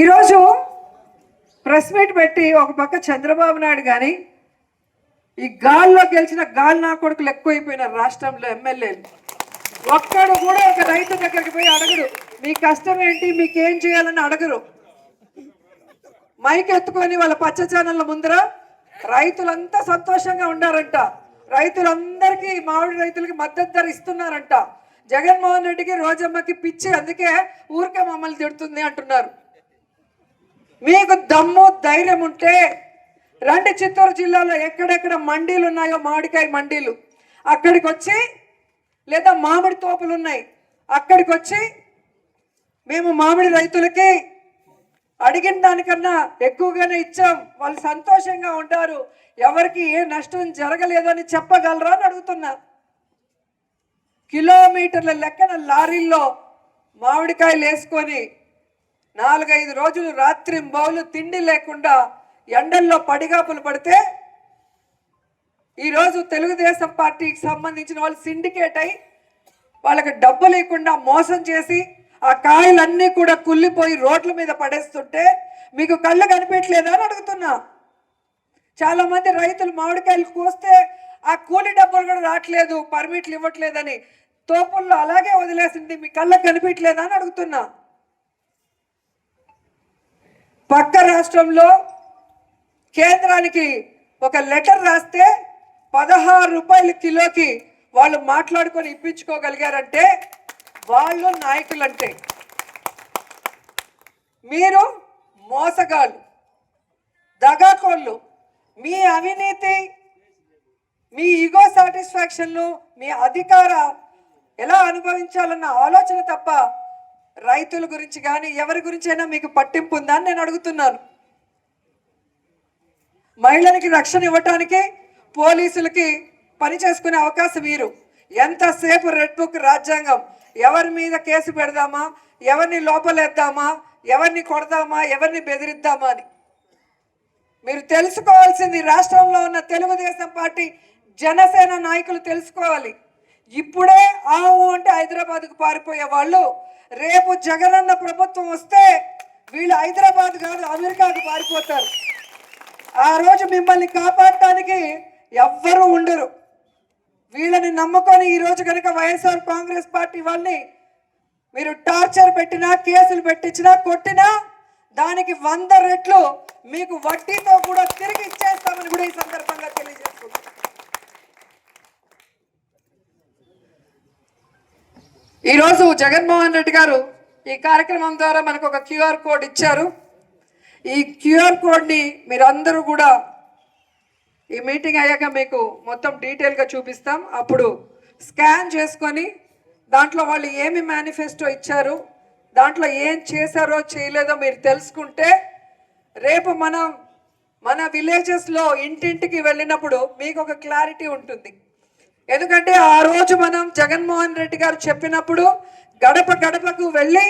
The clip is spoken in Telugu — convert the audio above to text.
ఈరోజు ప్రెస్ మీట్ పెట్టి ఒక పక్క చంద్రబాబు నాయుడు కానీ ఈ గాల్లో గెలిచిన గాలి నా కొడుకులు ఎక్కువైపోయినారు రాష్ట్రంలో ఎమ్మెల్యేలు. ఒక్కడు కూడా ఒక రైతు దగ్గరికి పోయి అడగడు. మీ కష్టం ఏంటి? మీకేం చేయాలని అడగరు. మైక్ ఎత్తుకొని వాళ్ళ పచ్చ ఛానళ్ళ ముందర రైతులంతా సంతోషంగా ఉండారంట. రైతులందరికీ మామిడి రైతులకి మద్దతు ధర ఇస్తున్నారంట. జగన్మోహన్ రెడ్డికి రోజమ్మకి పిచ్చి అందుకే ఊరికే మమ్మల్ని తిడుతుంది అంటున్నారు. మీకు దమ్ము ధైర్యం ఉంటే రండి చిత్తూరు జిల్లాలో ఎక్కడెక్కడ మండీలు ఉన్నాయో మామిడికాయ మండీలు. అక్కడికి వచ్చి లేదా మామిడి తోపులు ఉన్నాయి అక్కడికి వచ్చి మేము మామిడి రైతులకి అడిగిన దానికన్నా ఎక్కువగానే ఇచ్చాం. వాళ్ళు సంతోషంగా ఉంటారు. ఎవరికి ఏ నష్టం జరగలేదని చెప్పగలరా అని అడుగుతున్నా. కిలోమీటర్ల లెక్కన లారీల్లో మామిడికాయలు వేసుకొని నాలుగైదు రోజులు రాత్రి బౌలు తిండి లేకుండా ఎండల్లో పడిగాపులు పడితే ఈరోజు తెలుగుదేశం పార్టీకి సంబంధించిన వాళ్ళు సిండికేట్ అయి వాళ్ళకి డబ్బు లేకుండా మోసం చేసి ఆ కాయలన్నీ కూడా కుళ్ళిపోయి రోడ్ల మీద పడేస్తుంటే మీకు కళ్ళు కనిపించలేదా అని అడుగుతున్నా. చాలామంది రైతులు మామిడికాయలు కోస్తే ఆ కూలి డబ్బులు కూడా రావట్లేదు పర్మిట్లు ఇవ్వట్లేదని తోపుల్లో అలాగే వదిలేసింది మీ కళ్ళకు కనిపించలేదా అని అడుగుతున్నా. పక్క రాష్ట్రంలో కేంద్రానికి ఒక లెటర్ రాస్తే పదహారు రూపాయల కిలోకి వాళ్ళు మాట్లాడుకొని ఇప్పించుకోగలిగారంటే వాళ్ళు నాయకులంటే. మీరు మోసగాళ్ళు దగాకోళ్ళు మీ అవినీతి మీ ఈగో సాటిస్ఫాక్షన్లు మీ అధికార ఎలా అనుభవించాలన్న ఆలోచన తప్ప రైతుల గురించి కానీ ఎవరి గురించైనా మీకు పట్టింపు ఉందా అని నేను అడుగుతున్నాను. మహిళలకి రక్షణ ఇవ్వటానికి పోలీసులకి పని చేసుకునే అవకాశం మీరు. ఎంతసేపు రెడ్ బుక్ రాజ్యాంగం? ఎవరి మీద కేసు పెడదామా? ఎవరిని లోపలేద్దామా? ఎవరిని కొడదామా? ఎవరిని బెదిరిద్దామా అని. మీరు తెలుసుకోవాల్సింది రాష్ట్రంలో ఉన్న తెలుగుదేశం పార్టీ జనసేన నాయకులు తెలుసుకోవాలి. ఇప్పుడే ఆవు అంటే హైదరాబాద్కు పారిపోయే వాళ్ళు రేపు జగనన్న ప్రభుత్వం వస్తే వీళ్ళు హైదరాబాద్ కాదు అమెరికాకు పారిపోతారు. ఆ రోజు మిమ్మల్ని కాపాడటానికి ఎవ్వరూ ఉండరు. వీళ్ళని నమ్ముకొని ఈ రోజు కనుక వైఎస్ఆర్ కాంగ్రెస్ పార్టీ వాళ్ళని మీరు టార్చర్ పెట్టినా కేసులు పెట్టించినా కొట్టినా దానికి వంద రెట్లు మీకు వడ్డీతో కూడా తిరిగి ఇచ్చేస్తామని కూడా ఈ సందర్భంగా ఈరోజు జగన్మోహన్ రెడ్డి గారు ఈ కార్యక్రమం ద్వారా మనకు ఒక క్యూఆర్ కోడ్ ఇచ్చారు. ఈ క్యూఆర్ కోడ్ని మీరందరూ కూడా ఈ మీటింగ్ అయ్యాక మీకు మొత్తం డీటెయిల్గా చూపిస్తాం. అప్పుడు స్కాన్ చేసుకొని దాంట్లో వాళ్ళు ఏమి మేనిఫెస్టో ఇచ్చారు దాంట్లో ఏం చేశారో చేయలేదో మీరు తెలుసుకుంటే రేపు మనం మన విలేజెస్లో ఇంటింటికి వెళ్ళినప్పుడు మీకు ఒక క్లారిటీ ఉంటుంది. ఎందుకంటే ఆ రోజు మనం జగన్మోహన్ రెడ్డి గారు చెప్పినప్పుడు గడప గడపకు వెళ్ళి